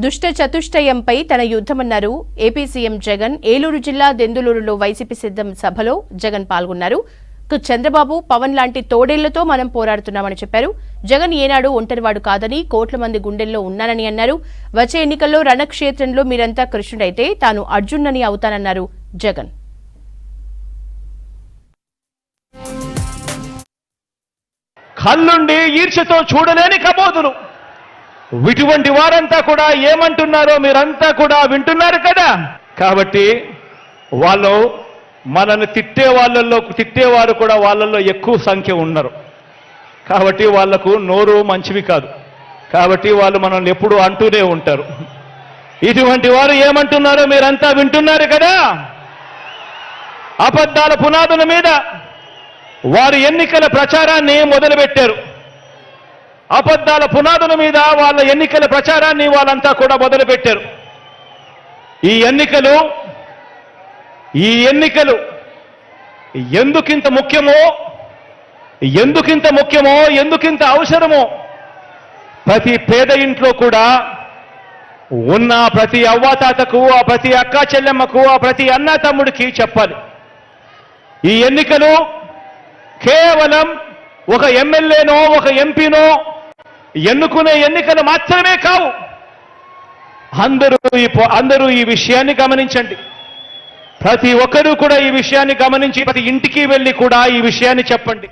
దుష్ట చతుష్టయంపై తన యుద్ధమన్నారు. ఏపీ సీఎం జగన్ ఏలూరు జిల్లా దెందులూరులో వైసీపీ సిద్ధం సభలో జగన్ పాల్గొన్నారు. చంద్రబాబు పవన్ లాంటి తోడేళ్ళతో మనం పోరాడుతున్నామని చెప్పారు. జగన్ ఏనాడు ఒంటరివాడు కాదని కోట్ల మంది గుండెల్లో ఉన్నానని అన్నారు. వచ్చే ఎన్నికల్లో రణక్షేత్రంలో మీరంతా కృష్ణుడైతే తాను అర్జున్నని అవుతానన్నారు జగన్. కళ్ళుండి ఈర్ష్యతో చూడలేని కబోదులు ఇటువంటి వారంతా కూడా ఏమంటున్నారో మీరంతా కూడా వింటున్నారు కదా. కాబట్టి వాళ్ళు మనల్ని తిట్టే వాళ్ళల్లో తిట్టేవారు కూడా వాళ్ళల్లో ఎక్కువ సంఖ్య ఉన్నారు. కాబట్టి వాళ్ళకు నోరు మంచివి కాదు. కాబట్టి వాళ్ళు మనల్ని ఎప్పుడూ అంటూనే ఉంటారు. ఇటువంటి వారు ఏమంటున్నారో మీరంతా వింటున్నారు కదా. అబద్ధాల పునాదుల మీద వారు ఎన్నికల ప్రచారాన్ని మొదలుపెట్టారు. అబద్ధాల పునాదుల మీద వాళ్ళ ఎన్నికల ప్రచారాన్ని వాళ్ళంతా కూడా మొదలుపెట్టారు. ఈ ఎన్నికలు ఈ ఎన్నికలు ఎందుకింత ముఖ్యమో ఎందుకింత ముఖ్యమో ఎందుకింత అవసరమో ప్రతి పేద ఇంట్లో కూడా ఉన్న ప్రతి అవ్వాతాతకు ఆ ప్రతి అక్క చెల్లెమ్మకు ఆ ప్రతి అన్న తమ్ముడికి చెప్పాలి. ఈ ఎన్నికలు కేవలం ఒక ఎమ్మెల్యేనో ఒక ఎంపీనో ఎన్నుకునే ఎన్నికలు మాత్రమే కావు. అందరూ ఈ అందరూ ఈ విషయాన్ని గమనించండి. ప్రతి ఒక్కరూ కూడా ఈ విషయాన్ని గమనించి ప్రతి ఇంటికి వెళ్ళి కూడా ఈ విషయాన్ని చెప్పండి.